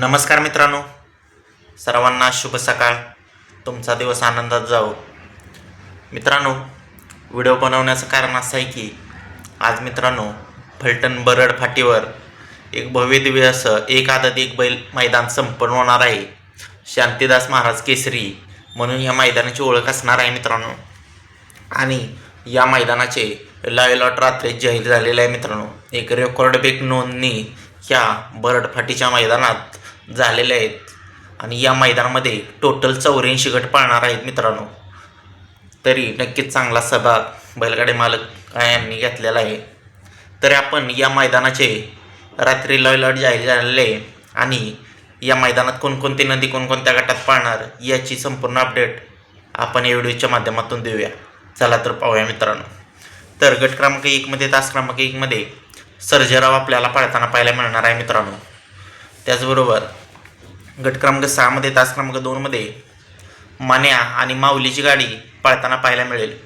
नमस्कार मित्रांनो. सर्वांना शुभ सकाळ. तुमचा दिवस आनंदात जावो. मित्रांनो व्हिडिओ बनवण्याचं कारण असं आहे की आज मित्रांनो फलटण बरड फाटीवर एक भव्य दिव्य असं एक आदत एक बैल मैदान संपन्न होणार आहे. शांतीदास महाराज केसरी म्हणून या मैदानाची ओळख असणार आहे मित्रांनो. आणि या मैदानाचे लाईव्ह लॉट रात्री जाहीर झालेले आहे मित्रांनो. एक रेकॉर्ड ब्रेक नोंदणी ह्या बरड फाटीच्या मैदानात झालेले आहेत. आणि या मैदानामध्ये टोटल चौऱ्याऐंशी गट पाळणार आहेत मित्रांनो. तरी नक्कीच चांगला सहभाग बैलगाडी मालक यांनी घेतलेला आहे. तरी आपण या मैदानाचे रात्री लॉयलॉट लॉट जाहीर झालेले आहे आणि या मैदानात कोणकोणती नदी कोणकोणत्या गटात पाळणार याची संपूर्ण अपडेट आपण या व्हिडिओच्या माध्यमातून देऊया. चला तर पाहूया मित्रांनो. तर गट क्रमांक एकमध्ये तास क्रमांक एकमध्ये सर्जराव आपल्याला पाळताना पाहायला मिळणार आहे मित्रांनो. त्याचबरोबर गट क्रमांक सहामध्ये तास क्रमांक दोनमध्ये मान्या आणि माऊलीची गाडी पाळताना पाहायला मिळेल.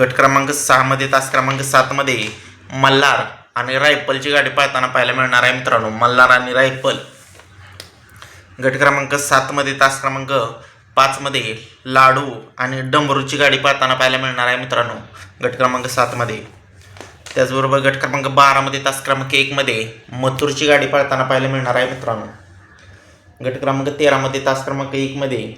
गट क्रमांक सहामध्ये तास क्रमांक सातमध्ये मल्हार आणि रायफलची गाडी पळताना पाहायला मिळणार आहे मित्रांनो. मल्हार आणि रायफल. गट क्रमांक सातमध्ये तास क्रमांक पाचमध्ये लाडू आणि डंबरूची गाडी पळताना पाहायला मिळणार आहे मित्रांनो. गट क्रमांक सातमध्ये त्याचबरोबर गट क्रमांक बारामध्ये तास क्रमांक एकमध्ये मथुरची गाडी पाळताना पाहायला मिळणार आहे मित्रांनो. गट क्रमांक तेरामध्ये तास क्रमांक एकमध्ये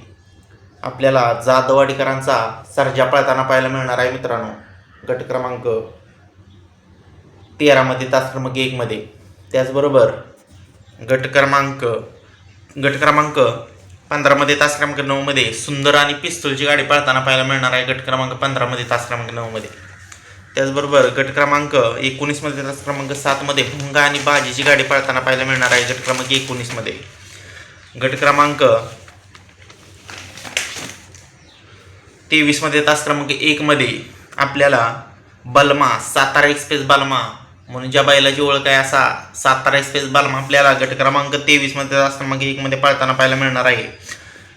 आपल्याला जाधववाडीकरांचा सर्जा पाळताना पाहायला मिळणार आहे मित्रांनो. गट क्रमांक तेरामध्ये तास क्रमांक एकमध्ये त्याचबरोबर गट क्रमांक गट क्रमांक पंधरामध्ये तास क्रमांक नऊमध्ये सुंदर आणि पिस्तूलची गाडी पाळताना पाहायला मिळणार आहे गट क्रमांक पंधरामध्ये तास क्रमांक नऊमध्ये त्याचबरोबर गट क्रमांक एकोणीसमध्ये त्याचा क्रमांक सातमध्ये भुंगा आणि बाजीची गाडी पाळताना पाहायला मिळणार आहे गट क्रमांक एकोणीसमध्ये गट क्रमांक तेवीसमध्ये तास क्रमांक एकमध्ये आपल्याला बलमा सातारा एक्सप्रेस बालमा म्हणून ज्या बैलाची ओळख आहे असा सातारा एक्सप्रेस बालमा आपल्याला गट क्रमांक तेवीसमध्ये तास क्रमांक एकमध्ये पाळताना पाहायला मिळणार आहे.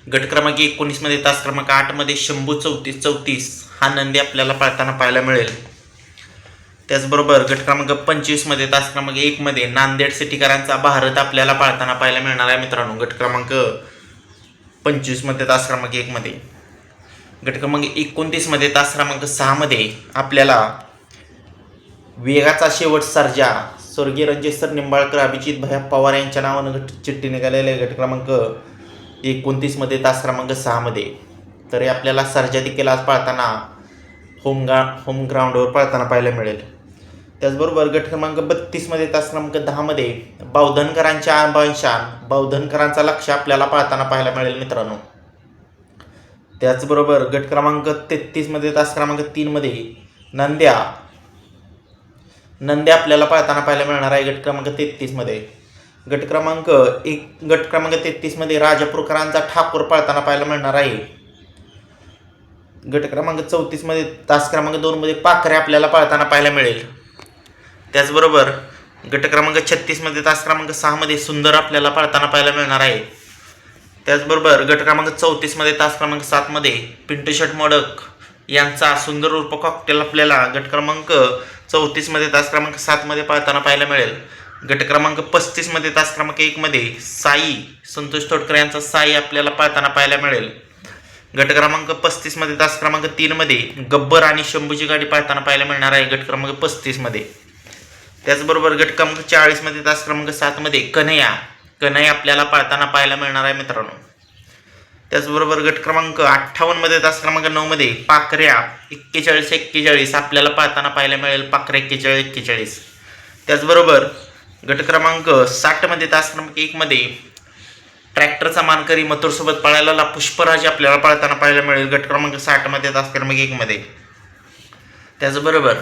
गट क्रमांक एकोणीसमध्ये तास क्रमांक आठमध्ये शंभू चौतीस चौतीस हा नंदी आपल्याला पाळताना पाहायला मिळेल. त्याचबरोबर गट क्रमांक पंचवीसमध्ये तास क्रमांक एकमध्ये नांदेड सिटीकरांचा भारत आपल्याला पाळताना पाहायला मिळणार आहे मित्रांनो. गट क्रमांक पंचवीसमध्ये तास क्रमांक एकमध्ये गट क्रमांक एकोणतीसमध्ये तास क्रमांक सहामध्ये आपल्याला वेगाचा शेवट सर्जा स्वर्गीय रणजित सर निंबाळकर अभिजित भया पवार यांच्या नावानं गट चिठ्ठी निघालेली आहे. गट क्रमांक एकोणतीसमध्ये तास क्रमांक सहामध्ये तरी आपल्याला सर्जा देखील आज पाळताना होम गा होम ग्राउंडवर पाळताना पाहायला मिळेल. त्याचबरोबर गट क्रमांक बत्तीसमध्ये तास क्रमांक दहामध्ये बावधनकरांच्या आणबांशान बावधनकरांचा लक्ष आपल्याला पाळताना पाहायला मिळेल मित्रांनो. त्याचबरोबर गट क्रमांक तेहतीसमध्ये तास क्रमांक तीनमध्ये नंद्या नंद्या आपल्याला पाळताना पाहायला मिळणार आहे गट क्रमांक तेहतीसमध्ये गट क्रमांक एक गट क्रमांक तेहतीसमध्ये राजापूरकरांचा ठाकूर पाळताना पाहायला मिळणार आहे. गट क्रमांक चौतीसमध्ये तास क्रमांक दोनमध्ये पाखरे आपल्याला पाळताना पाहायला मिळेल. त्याचबरोबर गट क्रमांक छत्तीसमध्ये तास क्रमांक सहामध्ये सुंदर आपल्याला पाळताना पाहायला मिळणार आहे. त्याचबरोबर गट क्रमांक चौतीसमध्ये तास क्रमांक सातमध्ये पिंटू शट मोडक यांचा सुंदर उर्फ कॉकटेल आपल्याला गट क्रमांक चौतीसमध्ये तास क्रमांक सातमध्ये पाळताना पाहायला मिळेल. गट क्रमांक पस्तीसमध्ये तास क्रमांक एकमध्ये साई संतोष तोडकर यांचा साई आपल्याला पाळताना पाहायला मिळेल. गट क्रमांक पस्तीसमध्ये तास क्रमांक तीनमध्ये गब्बर आणि शंभूची गाडी पाळताना पाहायला मिळणार आहे गट क्रमांक पस्तीसमध्ये त्याचबरोबर गट क्रमांक चाळीसमध्ये तास क्रमांक सातमध्ये कन्हैया. कन्हैया आपल्याला पाळताना पाहायला मिळणार आहे मित्रांनो. त्याचबरोबर गट क्रमांक अठ्ठावन्नमध्ये तास क्रमांक नऊमध्ये पाखऱ्या एक्केचाळीस एक्केचाळीस आपल्याला पाळताना पाहायला मिळेल पाखरे एक्केचाळीस एक्केचाळीस. त्याचबरोबर गट क्रमांक साठमध्ये तास क्रमांक एकमध्ये ट्रॅक्टरचा मानकरी मथुरसोबत पाळायला पुष्पराज आपल्याला पाळताना पाहायला मिळेल. गट क्रमांक साठमध्ये तास क्रमांक एकमध्ये त्याचबरोबर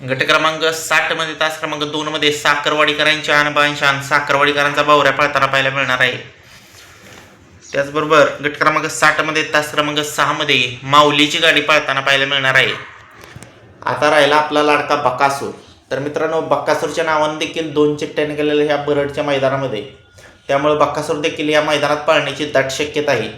गट क्रमांक साठमध्ये तास क्रमांक दोनमध्ये साखरवाडीकरांच्या आणबांशान साखरवाडीकरांचा बावऱ्या पाळताना पाहायला मिळणार आहे. त्याचबरोबर गट क्रमांक साठमध्ये तास क्रमांक सहामध्ये माऊलीची गाडी पाळताना पाहायला मिळणार आहे. आता राहिला आपला लाडका बकासूर. तर मित्रांनो बक्कासूरच्या नावाने देखील दोन चिट्ट्याने गेलेल्या ह्या बरडच्या मैदानामध्ये. त्यामुळे बक्कासूर देखील या मैदानात पाळण्याची दाट शक्यता आहे.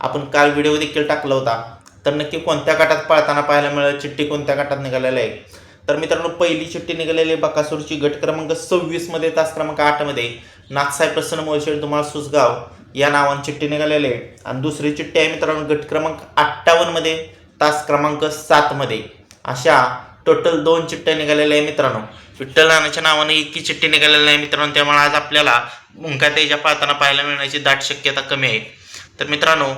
आपण काल व्हिडिओ देखील टाकला होता. तर नक्की कोणत्या गटात पाळताना पाहायला मिळेल? चिठ्ठी कोणत्या गटात निघालेली आहे? तर मित्रांनो पहिली चिठ्ठी निघालेली आहे बकासूरची गट क्रमांक सव्वीसमध्ये तास क्रमांक आठमध्ये नाथसाहेब प्रसन्न मोळशेड तुम्हाला सुसगाव या नावाने चिठ्ठी निघालेली आहे. आणि दुसरी चिठ्ठी आहे मित्रांनो गट क्रमांक अठ्ठावन्नमध्ये तास क्रमांक सातमध्ये अशा टोटल दोन चिठ्ठ्या निघालेल्या आहे मित्रांनो. विठ्ठल नानाच्या नावाने इतकी चिठ्ठी निघालेली आहे मित्रांनो. त्यामुळे आज आपल्याला मुंका तेजा पाळताना पाहायला मिळण्याची दाट शक्यता कमी आहे. तर मित्रांनो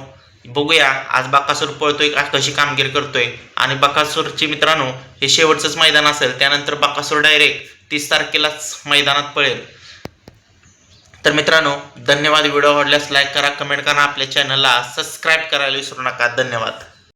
बघूया आज बाकासूर पळतोय कशी कामगिरी करतोय? आणि बाकासूरची मित्रांनो हे शेवटचंच मैदान असेल त्यानंतर बाकासूर डायरेक्ट तीस तारखेलाच मैदानात पळेल. तर मित्रांनो धन्यवाद. व्हिडिओ आवडल्यास लाईक करा कमेंट करा आपल्या चॅनलला सबस्क्राईब करायला विसरू नका. धन्यवाद.